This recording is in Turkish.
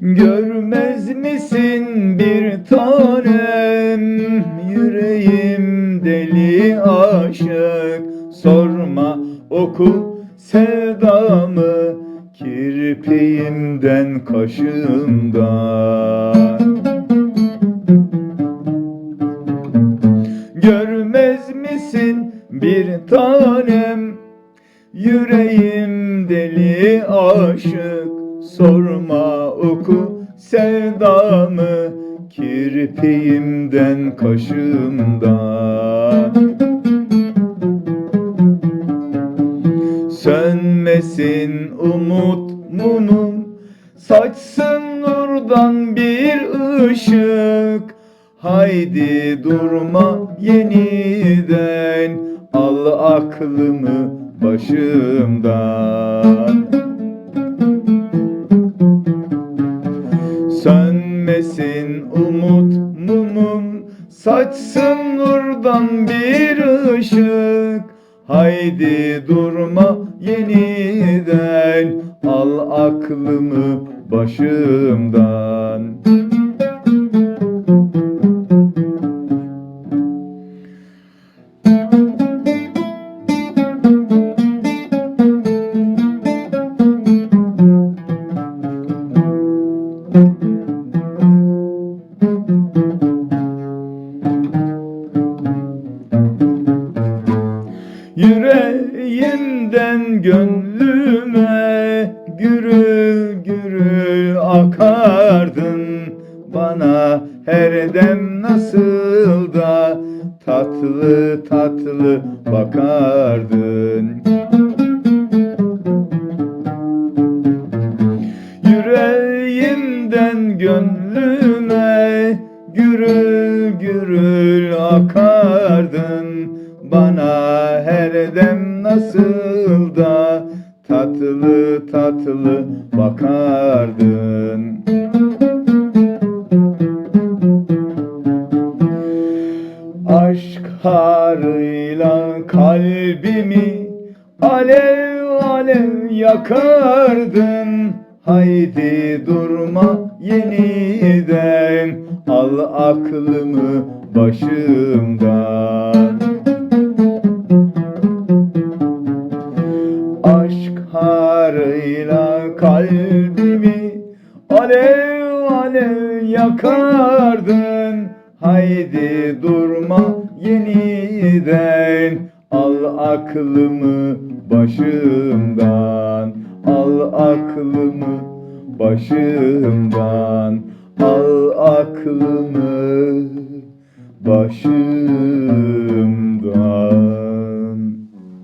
Görmez misin bir tanem yüreğim deli aşık. Sorma oku sevdamı kirpiğimden kaşımdan Görmez misin bir tanem? Yüreğim deli aşık. Sorma oku sevdamı. Kirpiğimden kaşımdan Sönmesin umut mumum Saçsın nurdan bir ışık. Haydi durma yeniden Al aklımı başımdan. Sönmesin umut mumum Saçsın nurdan bir ışık Haydi durma yeniden. Al aklımı başımdan Yüreğimden gönlüme gürül gürül akardın. Bana her dem nasıl da tatlı tatlı bakardın. Yüreğimden gönlüme gürül gürül akardın Bana her dem nasıl da tatlı tatlı bakardın. Aşk harıyla kalbimi alev alev yakardın. Haydi durma yeniden al aklımı başımdan Aşk harıyla kalbimi alev alev yakardın. Haydi durma yeniden. Al aklımı başımdan. Al aklımı başımdan. Al aklımı başı